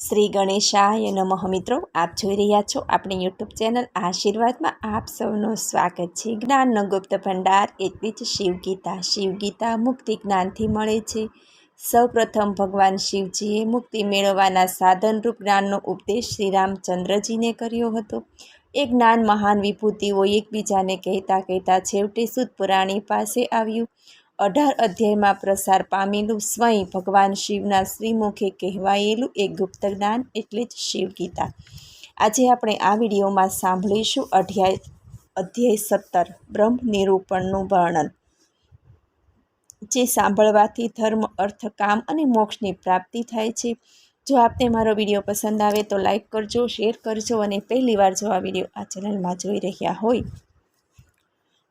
શ્રી ગણેશાય નમઃ મિત્રો, આપ જોઈ રહ્યા છો આપણી યુટ્યુબ ચેનલ આશીર્વાદમાં આપ સૌનું સ્વાગત છે. જ્ઞાનનો ગુપ્ત ભંડાર એટલી જ શિવગીતા. શિવગીતા મુક્તિ જ્ઞાનથી મળે છે. સૌપ્રથમ ભગવાન શિવજીએ મુક્તિ મેળવવાના સાધનરૂપ જ્ઞાનનો ઉપદેશ શ્રી રામચંદ્રજીને કર્યો હતો. એ જ્ઞાન મહાન વિભૂતિઓ એકબીજાને કહેતા કહેતા છેવટે સુદ પુરાણી પાસે આવ્યું. અઢાર અધ્યાયમાં પ્રસાર પામેલું સ્વયં ભગવાન શિવના શ્રીમુખે કહેવાયેલું એ ગુપ્ત જ્ઞાન એટલે જ શિવગીતા. આજે આપણે આ વિડીયોમાં સાંભળીશું અધ્યાય અધ્યાય સત્તર, બ્રહ્મ નિરૂપણનું વર્ણન. જે સાંભળવાથી ધર્મ, અર્થ, કામ અને મોક્ષની પ્રાપ્તિ થાય છે. જો આપને મારો વીડિયો પસંદ આવે તો લાઈક કરજો, શેર કરજો અને પહેલીવાર જો આ વીડિયો આ ચેનલમાં જોઈ રહ્યા હોય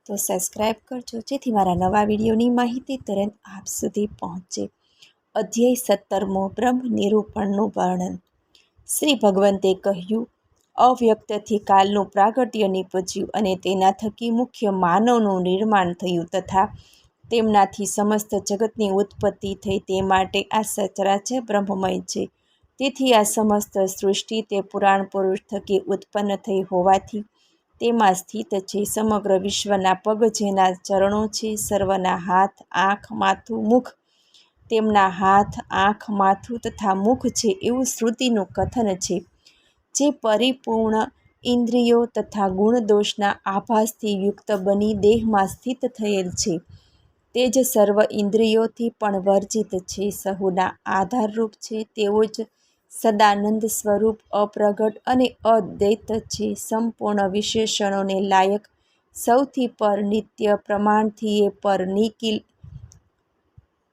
તો સબસ્ક્રાઈબ કરજો, જેથી મારા નવા વિડીયોની માહિતી તરત આપ સુધી પહોંચે. અધ્યાય સત્તરમો, બ્રહ્મ નિરૂપણનું વર્ણન. શ્રી ભગવંતે કહ્યું, અવ્યક્તથી કાલનું પ્રાગટ્ય નીપજ્યું અને તેના થકી મુખ્ય માનવનું નિર્માણ થયું તથા તેમનાથી સમસ્ત જગતની ઉત્પત્તિ થઈ તે માટે આ સચરાચર બ્રહ્મમય છે. તેથી આ સમસ્ત સૃષ્ટિ તે પુરાણ પુરુષ થકી ઉત્પન્ન થઈ હોવાથી તેમાં સ્થિત છે સમગ્ર વિશ્વના પગ જેના ચરણો છે, સર્વના હાથ, આંખ, માથું, મુખ. તેમના હાથ, આંખ, માથું તથા મુખ છે એવું શ્રુતિનું કથન છે. જે પરિપૂર્ણ ઇન્દ્રિયો તથા ગુણદોષના આભાસથી યુક્ત બની દેહમાં સ્થિત થયેલ છે. તે જ સર્વ ઇન્દ્રિયોથી પણ વર્જિત છે. સહુના આધારરૂપ છે. તેઓ જ સદાનંદ સ્વરૂપ, અપ્રગટ અને અદ્વૈત છે. સંપૂર્ણ વિશેષણોને લાયક સૌથી પર નિત્ય પ્રમાણથી એ પર નિકિલ,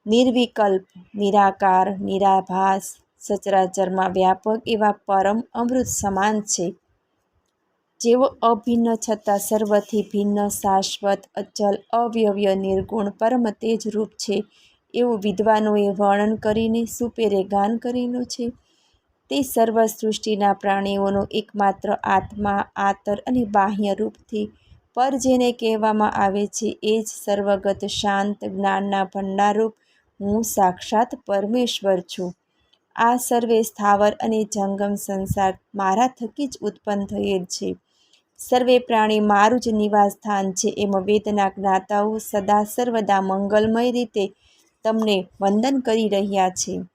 નિર્વિકલ્પ, નિરાકાર, નિરાભાસ, સચરાચરમાં વ્યાપક એવા પરમ અમૃત સમાન છે. જેવો અભિન્ન છતાં સર્વથી ભિન્ન, શાશ્વત, અચલ, અવ્યવ્ય, નિર્ગુણ, પરમ તેજ રૂપ છે. એવું વિદ્વાનોએ વર્ણન કરીને સુપેરે ગાન કરેલું છે. તે સર્વ સૃષ્ટિના પ્રાણીઓનો એકમાત્ર આત્મા, આતર અને બાહ્ય રૂપથી પર જેને કહેવામાં આવે છે, એ જ સર્વગત શાંત જ્ઞાનના ભંડારૂપ હું સાક્ષાત પરમેશ્વર છું. આ સર્વે સ્થાવર અને જંગમ સંસાર મારા થકી જ ઉત્પન્ન થયેલ છે. સર્વે પ્રાણી મારું જ નિવાસ સ્થાન છે એમ વેદના જ્ઞાતાઓ સદા સર્વદા મંગલમય રીતે તમને વંદન કરી રહ્યા છે.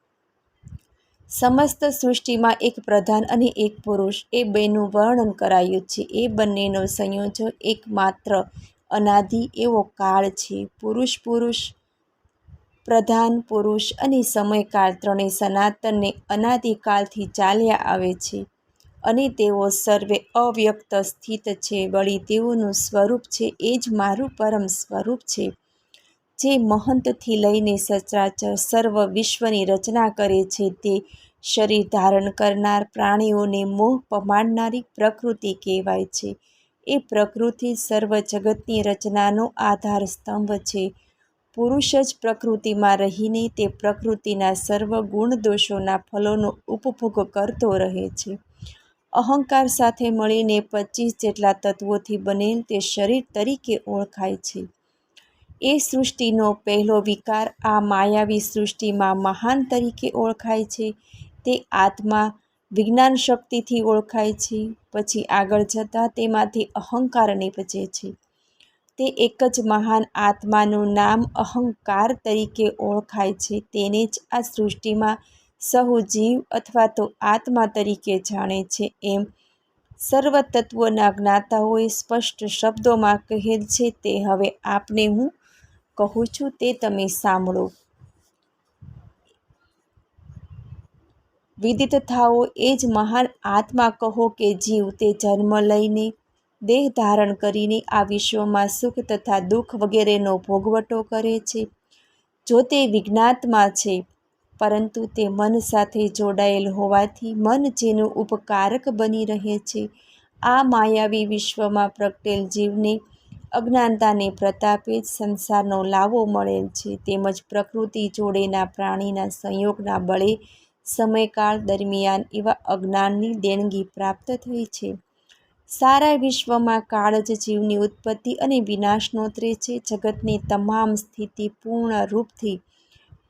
સમસ્ત સૃષ્ટિમાં એક પ્રધાન અને એક પુરુષ. એ બેનું વર્ણન કરાયું છે. એ બંનેનો સંયોજક એકમાત્ર અનાદિ એવો કાળ છે. પુરુષ પુરુષ, પ્રધાન પુરુષ અને સમયકાળ ત્રણેય સનાતનને અનાદિકાળથી ચાલ્યા આવે છે અને તેઓ સર્વે અવ્યક્ત સ્થિત છે. વળી તેઓનું સ્વરૂપ છે. એ જ મારું પરમ સ્વરૂપ છે. જે મહંતથી લઈને સચરાચર સર્વ વિશ્વની રચના કરે છે, તે શરીર ધારણ કરનાર પ્રાણીઓને મોહ પમાડનારી પ્રકૃતિ કહેવાય છે. એ પ્રકૃતિ સર્વ જગતની રચનાનો આધાર સ્તંભ છે. પુરુષ જ પ્રકૃતિમાં રહીને તે પ્રકૃતિના સર્વ ગુણ દોષોના ફલોનો ઉપભોગ કરતો રહે છે. અહંકાર સાથે મળીને પચીસ જેટલા તત્વોથી બનેલ તે શરીર તરીકે ઓળખાય છે. એ સૃષ્ટિનો પહેલો વિકાર આ માયાવી સૃષ્ટિમાં મહાન તરીકે ઓળખાય છે. તે આત્મા વિજ્ઞાન શક્તિથી ઓળખાય છે, પછી આગળ જતાં તેમાંથી અહંકાર નીપજે છે. તે એક જ મહાન આત્માનું નામ અહંકાર તરીકે ઓળખાય છે. તેને જ આ સૃષ્ટિમાં સહુ જીવ અથવા તો આત્મા તરીકે જાણે છે એમ સર્વ જ્ઞાતાઓએ સ્પષ્ટ શબ્દોમાં કહેલ છે. તે હવે આપને હું કહું છું તે તમે સાંભળો. વિદિત થાઓ એ જ મહાન આત્મા કહો કે જીવ તે જન્મ લઈને દેહ ધારણ કરીને આ વિશ્વમાં સુખ તથા દુઃખ વગેરેનો ભોગવટો કરે છે. જો તે વિજ્ઞાતમાં છે, પરંતુ તે મન સાથે જોડાયેલ હોવાથી મન જેનું ઉપકારક બની રહે છે. આ માયાવી વિશ્વમાં પ્રગટેલ જીવને અજ્ઞાનતાને પ્રતાપે જ સંસારનો લાવો મળેલ છે. તેમજ પ્રકૃતિ જોડેના પ્રાણીના સંયોગના બળે સમયકાળ દરમિયાન એવા અજ્ઞાનની દેણગી પ્રાપ્ત થઈ છે. સારા વિશ્વમાં કાળ જ જીવની ઉત્પત્તિ અને વિનાશ નોતરે છે. જગતની તમામ સ્થિતિ પૂર્ણ રૂપથી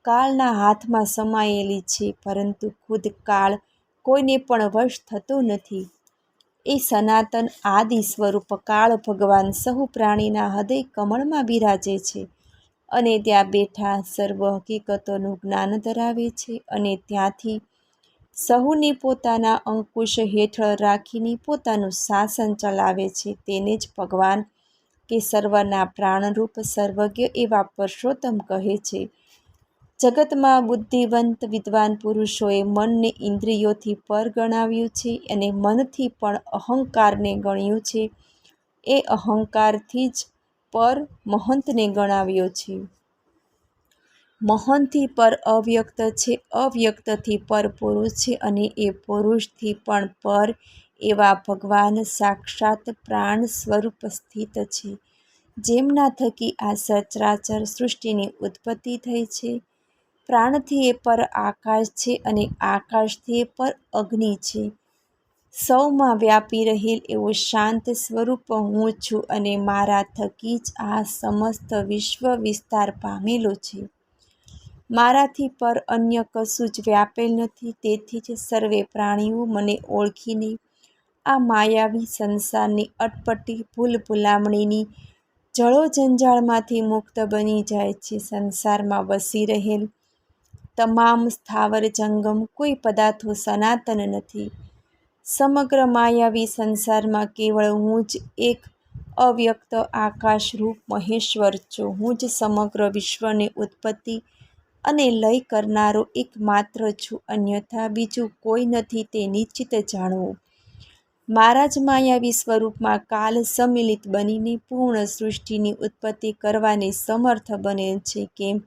કાળના હાથમાં સમાયેલી છે, પરંતુ ખુદ કાળ કોઈને પણ વશ થતો નથી. એ સનાતન આદિ સ્વરૂપ કાળ ભગવાન સહુ પ્રાણીના હૃદય કમળમાં બિરાજે છે અને ત્યાં બેઠા સર્વ હકીકતોનું જ્ઞાન ધરાવે છે અને ત્યાંથી સહુને પોતાના અંકુશ હેઠળ રાખીને પોતાનું શાસન ચલાવે છે. તેને જ ભગવાન કે સર્વના પ્રાણરૂપ સર્વજ્ઞ એવા પુરુષોત્તમ કહે છે. જગતમાં બુદ્ધિવંત, વિદ્વાન પુરુષોએ મનને ઇન્દ્રિયોથી પર ગણાવ્યું છે અને મનથી પણ અહંકારને ગણ્યું છે. એ અહંકારથી જ પર મહંતને ગણાવ્યો છે. મહંતથી પર અવ્યક્ત છે, અવ્યક્તથી પર પુરુષ છે અને એ પુરુષથી પણ પર એવા ભગવાન સાક્ષાત પ્રાણ સ્વરૂપ સ્થિત છે. જેમના થકી આ સચરાચર સૃષ્ટિની ઉત્પત્તિ થઈ છે. પ્રાણથી એ પર આકાશ છે અને આકાશથી એ પર અગ્નિ છે. સૌમાં વ્યાપી રહેલ એવું શાંત સ્વરૂપ હું છું અને મારા થકી જ આ સમસ્ત વિશ્વ વિસ્તાર પામેલો છે. મારાથી પર અન્ય કશું જ વ્યાપેલ નથી, તેથી જ સર્વે પ્રાણીઓ મને ઓળખીને આ માયાવી સંસારની અટપટી ભૂલ ભૂલામણીની જળો જંજાળમાંથી મુક્ત બની જાય છે. સંસારમાં વસી રહેલ તમામ સ્થાવર જંગમ કોઈ પદાર્થો સનાતન નથી. સમગ્ર માયાવી સંસારમાં કેવળ હું જ એક અવ્યક્ત આકાશરૂપ મહેશ્વર છું. હું જ સમગ્ર વિશ્વની ઉત્પત્તિ અને લય કરનારો એકમાત્ર છું. અન્યથા બીજું કોઈ નથી તે નિશ્ચિત જાણવું. મારા જ માયાવી સ્વરૂપમાં કાલ સમિલિત બનીને પૂર્ણ સૃષ્ટિની ઉત્પત્તિ કરવાને સમર્થ બને છે. કેમ?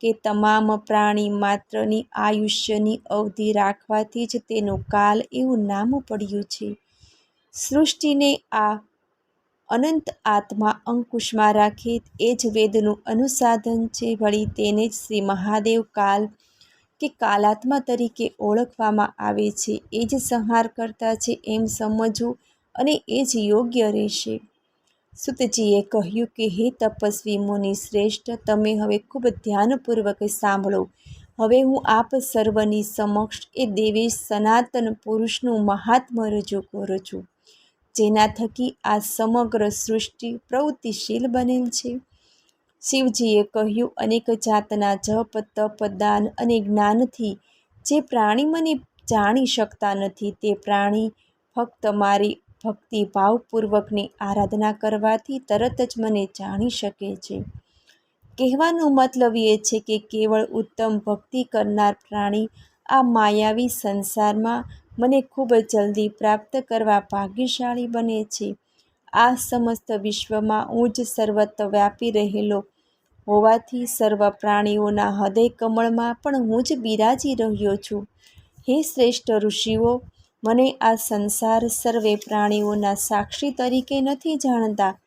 કે તમામ પ્રાણી માત્રની આયુષ્યની અવધિ રાખવાથી જ તેનું કાલ એવું નામ પડ્યું છે. સૃષ્ટિને આ અનંત આત્મા અંકુશમાં રાખે એ જ વેદનું અનુસાધન છે વળી તેને જ શ્રી મહાદેવ કાલ કે કાલાત્મા તરીકે ઓળખવામાં આવે છે. એ જ સંહાર કરતા છે એમ સમજવું અને એ જ યોગ્ય રહેશે. સુતજીએ કહ્યું કે, હે તપસ્વી મુનિ શ્રેષ્ઠ, તમે હવે ખૂબ ધ્યાનપૂર્વક સાંભળો. હવે હું આપ સર્વની સમક્ષ એ દેવેશ સનાતન પુરુષનું મહાત્મ્ય રજૂ કરું છું, જેના થકી આ સમગ્ર સૃષ્ટિ પ્રવૃત્તિશીલ બનેલ છે. શિવજીએ કહ્યું, અનેક જાતના જપ, તપ, દાન અને જ્ઞાનથી જે પ્રાણી મને જાણી શકતા નથી, તે પ્રાણી ફક્ત મારી ભક્તિભાવપૂર્વકની આરાધના કરવાથી તરત જ મને જાણી શકે છે. કહેવાનો મતલબ એ છે કે કેવળ ઉત્તમ ભક્તિ કરનાર પ્રાણી આ માયાવી સંસારમાં મને ખૂબ જલ્દી પ્રાપ્ત કરવા ભાગ્યશાળી બને છે. આ સમસ્ત વિશ્વમાં હું જ સર્વત્ર વ્યાપી રહેલો હોવાથી સર્વ પ્રાણીઓના હૃદય કમળમાં પણ હું જ બિરાજી રહ્યો છું. હે શ્રેષ્ઠ ઋષિઓ મને આ સંસાર સર્વે પ્રાણીઓના સાક્ષી તરીકે નથી જાણતા.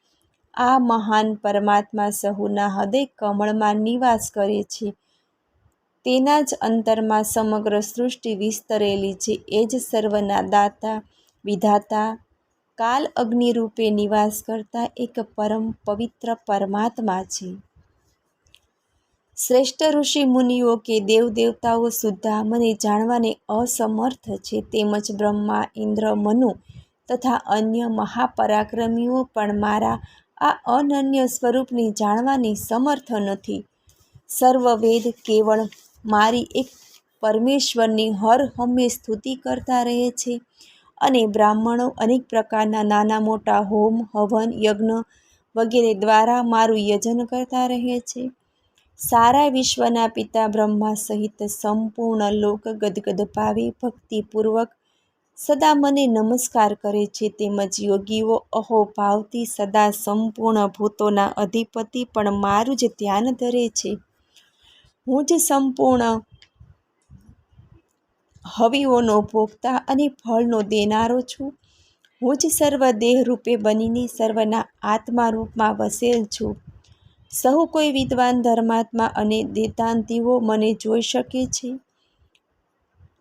આ મહાન પરમાત્મા સહુના હૃદય કમળમાં નિવાસ કરે છે. તેના જ અંતરમાં સમગ્ર સૃષ્ટિ વિસ્તરેલી છે. એ જ સર્વના દાતા, વિધાતા કાલ અગ્નિરૂપે નિવાસ કરતા એક પરમ પવિત્ર પરમાત્મા છે. શ્રેષ્ઠ ઋષિ મુનિઓ કે દેવદેવતાઓ સુદ્ધા મને જાણવાને અસમર્થ છે. તેમજ બ્રહ્મા, ઇન્દ્ર, મનુ તથા અન્ય મહાપરાક્રમીઓ પણ મારા આ અનન્ય સ્વરૂપને જાણવાની સમર્થ નથી. સર્વ વેદ કેવળ મારી એક પરમેશ્વરની હર હંમેશ સ્તુતિ કરતા રહે છે અને બ્રાહ્મણો અનેક પ્રકારના નાના મોટા હોમ, હવન, યજ્ઞ વગેરે દ્વારા મારું યજન કરતા રહે છે. સારા વિશ્વના પિતા બ્રહ્મા સહિત સંપૂર્ણ લોક ગદગદ ભાવે ભક્તિપૂર્વક સદા મને નમસ્કાર કરે છે તેમજ યોગીઓ અહોભાવથી સદા સંપૂર્ણ ભૂતોના અધિપતિ પણ મારું જ ધ્યાન ધરે છે. હું જ સંપૂર્ણ હવિઓનો ભોગતા અને ફળનો દેનારો છું. હું જ સર્વ દેહ રૂપે બનીને સર્વના આત્મા રૂપમાં વસેલ છું. સહુ કોઈ વિદ્વાન ધર્માત્મા અને દેતાંતિઓ મને જોઈ શકે છે?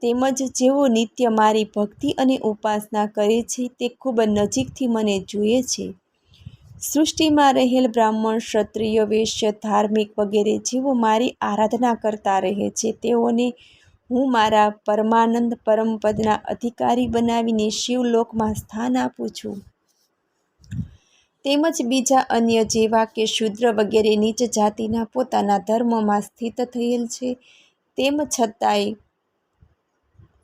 તેમજ જેઓ નિત્ય મારી ભક્તિ અને ઉપાસના કરે છે, તે ખૂબ નજીકથી મને જુએ છે. સૃષ્ટિમાં રહેલ બ્રાહ્મણ, ક્ષત્રિય, વૈશ્ય, ધાર્મિક વગેરે જેઓ મારી આરાધના કરતા રહે છે, તેઓને હું મારા પરમાનંદ પરમપદના અધિકારી બનાવીને શિવલોકમાં સ્થાન આપું છું. તેમજ બીજા અન્ય જેવા કે શૂદ્ર વગેરે નીચ જાતિના પોતાના ધર્મમાં સ્થિત થયેલ છે. તેમ છતાંય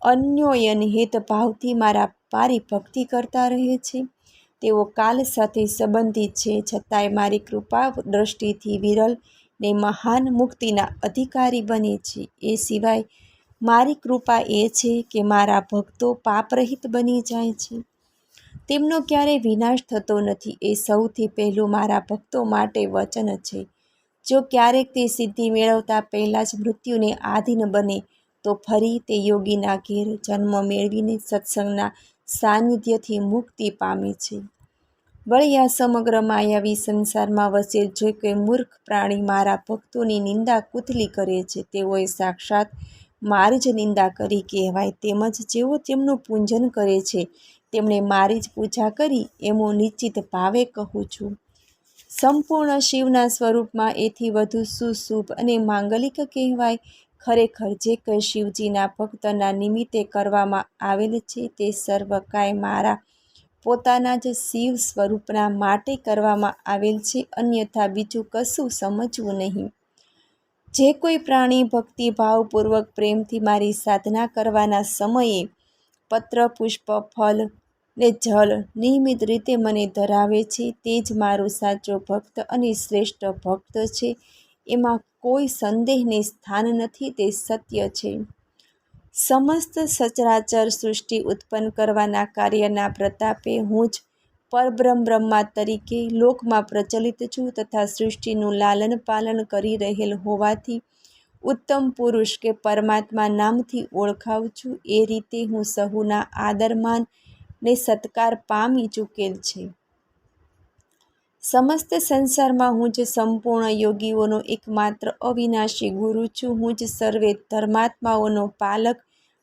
અન્યોયન હેતભાવથી મારા મારી ભક્તિ કરતા રહે છે. તેઓ કાલ સાથે સંબંધિત છે, છતાંય મારી કૃપા દ્રષ્ટિથી વિરલ ને મહાન મુક્તિના અધિકારી બને છે. એ સિવાય મારી કૃપા એ છે કે મારા ભક્તો પાપરહિત બની જાય છે. તેમનો ક્યારેય વિનાશ થતો નથી. એ સૌથી પહેલું મારા ભક્તો માટે વચન છે. જો ક્યારેક તે સિદ્ધિ મેળવતા પહેલાં જ મૃત્યુને આધીન બને, તો ફરી તે યોગીના ઘેર જન્મ મેળવીને સત્સંગના સાનિધ્યથી મુક્તિ પામે છે. વળી આ સમગ્ર માયાવી સંસારમાં વસેલ જો કોઈ મૂર્ખ પ્રાણી મારા ભક્તોની નિંદા કુથલી કરે છે, તેઓએ સાક્ષાત મારી જ નિંદા કરી કહેવાય, તેમજ જેઓ તેમનું પૂજન કરે છે તેમણે મારી જ પૂજા કરી, એમો નિશ્ચિત ભાવે કહું છું. સંપૂર્ણ શિવના સ્વરૂપમાં એથી વધુ સુશુભ અને માંગલિક કહેવાય. ખરેખર જે કંઈ શિવજીના ભક્તના નિમિત્તે કરવામાં આવેલ છે તે સર્વ કાંઈ મારા પોતાના જ શિવ સ્વરૂપના માટે કરવામાં આવેલ છે, અન્યથા બીજું કશું સમજવું નહીં. જે કોઈ પ્રાણી ભક્તિભાવપૂર્વક પ્રેમથી મારી સાધના કરવાના સમયે પત્ર, પુષ્પ ફલ ને જલ નિયમિત રીતે મને ધરાવે છે. તે જ મારો સાચો ભક્ત અને શ્રેષ્ઠ ભક્ત છે. એમાં કોઈ સંદેહને સ્થાન નથી, તે સત્ય છે. સમસ્ત સચરાચર સૃષ્ટિ ઉત્પન્ન કરવાના કાર્યના પ્રતાપે હું જ પરબ્રહ્મ બ્રહ્મા તરીકે લોકમાં પ્રચલિત છું તથા સૃષ્ટિનું લાલન પાલન કરી રહેલ હોવાથી ઉત્તમ પુરુષ કે પરમાત્મા નામથી ઓળખાવું છું, એ રીતે હું સહુના આદરમાન ને સત્કાર પામી ચૂકેલ છે. સમસ્ત સંસારમાં હું જ સંપૂર્ણ યોગીઓનો એકમાત્ર અવિનાશી ગુરુ છું. હું જ સર્વે ધર્માત્માઓનો પાલક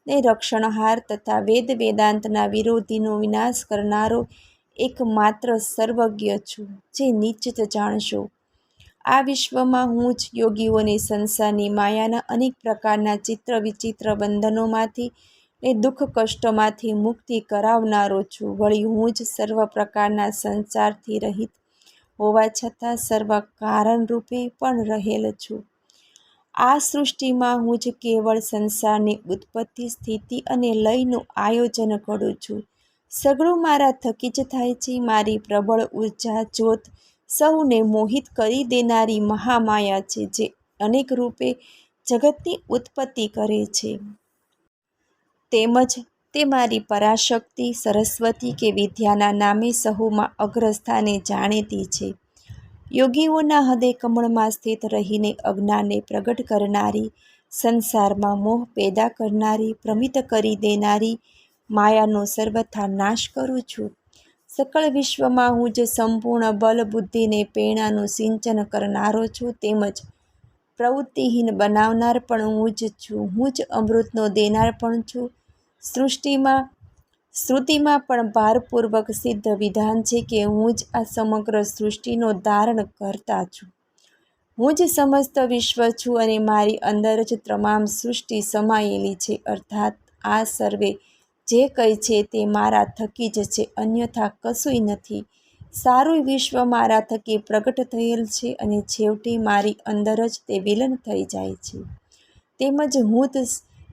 ને રક્ષણહાર તથા વેદ વેદાંતના વિરોધીનો વિનાશ કરનારો એકમાત્ર સર્વજ્ઞ છું, જે નિશ્ચિત જાણશો. આ વિશ્વમાં હું જ યોગીઓને સંસારની માયાના અનેક પ્રકારના ચિત્ર વિચિત્ર બંધનોમાંથી ને દુઃખ કષ્ટોમાંથી મુક્તિ કરાવનારો છું. વળી હું જ સર્વ પ્રકારના સંસારથી રહિત હોવા છતાં સર્વ કારણરૂપે પણ રહેલ છું. આ સૃષ્ટિમાં હું જ કેવળ સંસારની ઉત્પત્તિ, સ્થિતિ અને લયનું આયોજન કરું છું. સગળું મારા થકી જ થાય છે. મારી પ્રબળ ઊર્જા, જ્યોત સૌને મોહિત કરી દેનારી મહામાયા છે, જે અનેક રૂપે જગતની ઉત્પત્તિ કરે છે. તેમજ તે મારી પરાશક્તિ સરસ્વતી કે વિદ્યાના નામે સહુમાં અગ્રસ્થાને જાણીતી છે. યોગીઓના હૃદય કમળમાં સ્થિત રહીને અજ્ઞાનને પ્રગટ કરનારી, સંસારમાં મોહ પેદા કરનારી પ્રમિત કરી દેનારી માયાનો સર્વથા નાશ કરું છું. સકળ વિશ્વમાં હું જ સંપૂર્ણ બલ બુદ્ધિને પ્રેરણાનું સિંચન કરનારો છું તેમજ પ્રવૃત્તિહીન બનાવનાર પણ હું જ છું. હું જ અમૃતનો દેનાર પણ છું. સૃષ્ટિમાં, શ્રુતિમાં પણ ભારપૂર્વક સિદ્ધ વિધાન છે કે હું જ આ સમગ્ર સૃષ્ટિનો ધારણ કરતા છું. હું જ સમસ્ત વિશ્વ છું અને મારી અંદર જ તમામ સૃષ્ટિ સમાયેલી છે. અર્થાત, આ સર્વે જે કંઈ છે તે મારા થકી જ છે, અન્યથા કશુંય નથી. સારું વિશ્વ મારા થકી પ્રગટ થયેલ છે અને છેવટે મારી અંદર જ તે વિલન થઈ જાય છે. તેમજ હું જ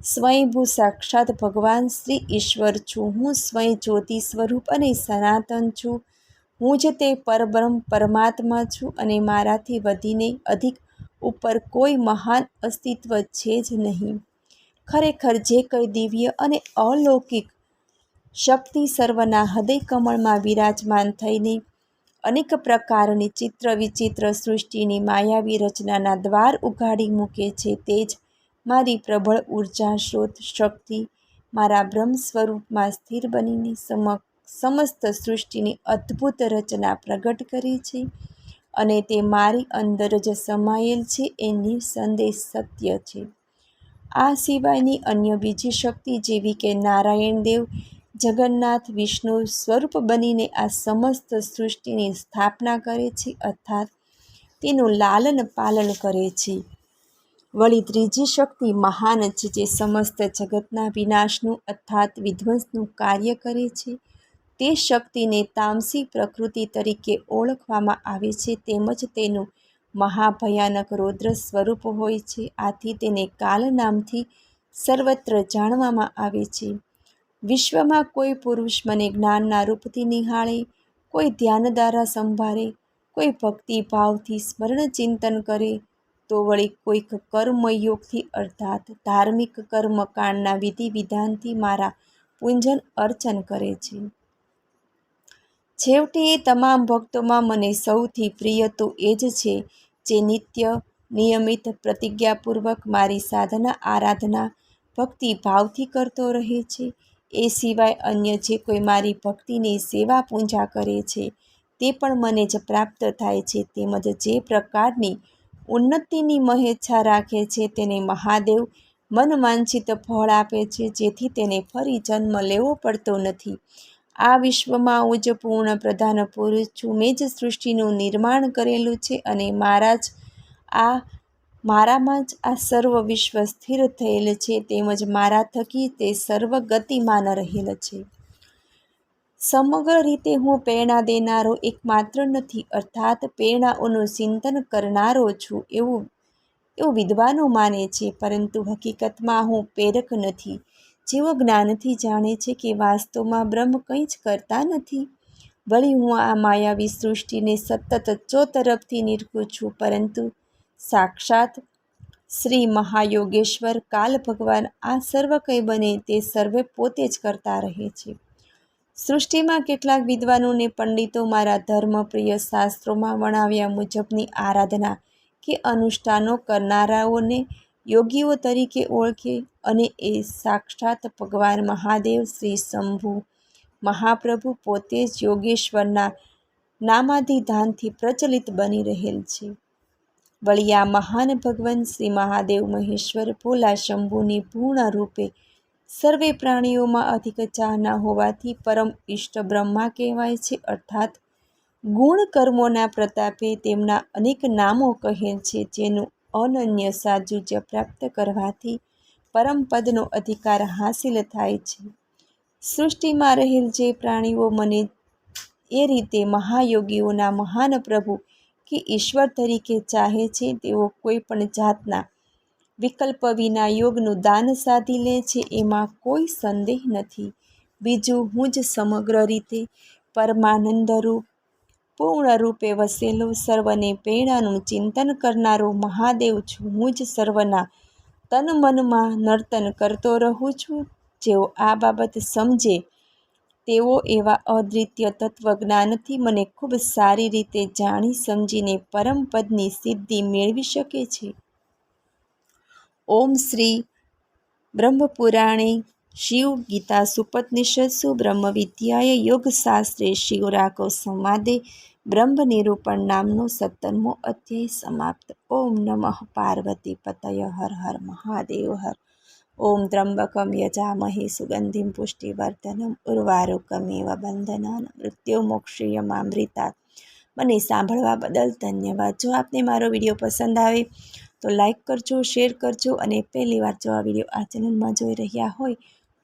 સ્વયંભૂ સાક્ષાત ભગવાન શ્રી ઈશ્વર છું. હું સ્વયં જ્યોતિ સ્વરૂપ અને સનાતન છું. હું જ તે પરબ્રહ્મ પરમાત્મા છું અને મારાથી વધીને અધિક ઉપર કોઈ મહાન અસ્તિત્વ છે જ નહીં. ખરેખર જે કંઈ દિવ્ય અને અલૌકિક શક્તિ સર્વના હૃદય કમળમાં વિરાજમાન થઈને અનેક પ્રકારની ચિત્ર વિચિત્ર સૃષ્ટિની માયાવી રચનાના દ્વાર ઉઘાડી મૂકે છે, તે જ મારી પ્રબળ ઊર્જા સ્ત્રોત શક્તિ મારા બ્રહ્મ સ્વરૂપમાં સ્થિર બનીને સમસ્ત સૃષ્ટિની અદ્ભુત રચના પ્રગટ કરી છે અને તે મારી અંદર જ સમાયેલ છે, એ નિસંદેશ સત્ય છે. આ સિવાયની અન્ય બીજી શક્તિ જેવી કે નારાયણ દેવ, જગન્નાથ વિષ્ણુ સ્વરૂપ બનીને આ સમસ્ત સૃષ્ટિની સ્થાપના કરે છે અર્થાત તેનું લાલન પાલન કરે છે. વળી ત્રીજી શક્તિ મહાન છે જે સમસ્ત જગતના વિનાશનું અર્થાત વિધ્વંસનું કાર્ય કરે છે. તે શક્તિને તામસી પ્રકૃતિ તરીકે ઓળખવામાં આવે છે તેમજ તેનું મહાભયાનક રૌદ્ર સ્વરૂપ હોય છે. આથી તેને કાલ નામથી સર્વત્ર જાણવામાં આવે છે. વિશ્વમાં કોઈ પુરુષ મને જ્ઞાનના રૂપથી નિહાળે, કોઈ ધ્યાન દ્વારા સંભાળે, કોઈ ભક્તિ ભાવથી સ્મરણ ચિંતન કરે, તો વળી કોઈક કર્મયોગથી અર્થાત ધાર્મિક કર્મકાંડના વિધિ વિધાનથી મારા પૂંજન અર્ચન કરે છે. છેવટે એ તમામ ભક્તોમાં મને સૌથી પ્રિય તો એ જ છે જે નિત્ય, નિયમિત, પ્રતિજ્ઞાપૂર્વક મારી સાધના, આરાધના, ભક્તિ ભાવથી કરતો રહે છે. એ સિવાય અન્ય જે કોઈ મારી ભક્તિની સેવા પૂજા કરે છે, તે પણ મને જ પ્રાપ્ત થાય છે. તેમજ જે પ્રકારની ઉન્નતિની મહેચ્છા રાખે છે, તેને મહાદેવ મનવાંછિત ફળ આપે છે, જેથી તેને ફરી જન્મ લેવો પડતો નથી. આ વિશ્વમાં હું જ પૂર્ણ પ્રધાન પુરુષ છું. મેં જ સૃષ્ટિનું નિર્માણ કરેલું છે અને મારા જ, આ, મારામાં જ આ સર્વ વિશ્વ સ્થિર થયેલ છે તેમજ મારા થકી તે સર્વ ગતિમાન રહેલ છે. સમગ્ર રીતે હું પ્રેરણા દેનારો એકમાત્ર નથી, અર્થાત પ્રેરણાઓનું ચિંતન કરનારો છું એવું એવું વિદ્વાનો માને છે, પરંતુ હકીકતમાં હું પ્રેરક નથી. જેઓ જ્ઞાનથી જાણે છે કે વાસ્તવમાં બ્રહ્મ કંઈ જ કરતા નથી. વળી હું આ માયાવી સૃષ્ટિને સતત ચોતરફથી નિરખું છું, પરંતુ સાક્ષાત શ્રી મહાયોગેશ્વર કાલ ભગવાન આ સર્વ કંઈ બને તે સર્વે પોતે જ કરતા રહે છે. સૃષ્ટિમાં કેટલાક વિદ્વાનોને પંડિતો મારા ધર્મપ્રિય શાસ્ત્રોમાં વર્ણવ્યા મુજબની આરાધના કે અનુષ્ઠાનો કરનારાઓને યોગીઓ તરીકે ઓળખે અને એ સાક્ષાત ભગવાન મહાદેવ શ્રી શંભુ મહાપ્રભુ પોતે જ યોગેશ્વરના નામાધિધાનથી પ્રચલિત બની રહેલ છે. વળી આ મહાન ભગવાન શ્રી મહાદેવ મહેશ્વર ભોલા શંભુની પૂર્ણ રૂપે સર્વે પ્રાણીઓમાં અધિક ચાહના હોવાથી પરમ ઇષ્ટ બ્રહ્મા કહેવાય છે, અર્થાત ગુણ કર્મોના પ્રતાપે તેમના અનેક નામો કહેલ છે, જેનું અનન્ય સાજુજ્ય પ્રાપ્ત કરવાથી પરમપદનો અધિકાર હાસિલ થાય છે. સૃષ્ટિમાં રહેલ જે પ્રાણીઓ મને એ રીતે મહાયોગીઓના મહાન પ્રભુ કે ઈશ્વર તરીકે ચાહે છે, તેઓ કોઈ પણ જાતના વિકલ્પ વિના યોગનું દાન સાધી લે છે, એમાં કોઈ સંદેહ નથી. બીજું હું જ સમગ્ર રીતે પરમાનંદરૂપ પૂર્ણ રૂપે વસેલો સર્વને પ્રેરણાનું ચિંતન કરનારો મહાદેવ છું. હું જ સર્વના તન મનમાં નર્તન કરતો રહું છું. જેઓ આ બાબત સમજે, તેઓ એવા અદ્વિતીય તત્વજ્ઞાનથી મને ખૂબ સારી રીતે જાણી સમજીને પરમપદની સિદ્ધિ મેળવી શકે છે. ઓમ શ્રી બ્રહ્મપુરાણે શિવ ગીતા સુપનિષત્સુ બ્રહ્મ વિદ્યાય યોગશાસ્ત્રે શિવરાકો સંવાદે બ્રહ્મ નિરૂપણ નામનો સત્તરમો અધ્યાય સમાપ્ત. ઓમ નમઃ પાર્વતી પતય હર હર મહાદેવ હર. ઓમ ત્રંબકમ યજામહે સુગંધિમ પુષ્ટિવર્ધનમ ઉર્વારુકમેવ બંધનાન મૃત્યુ મોક્ષીયમામૃતા. મને સાંભળવા બદલ ધન્યવાદ. જો આપને મારો વીડિયો પસંદ આવે તો લાઈક કરજો, શેર કરજો અને પહેલીવાર જો આ વીડિયો આ ચેનલમાં જોઈ રહ્યા હોય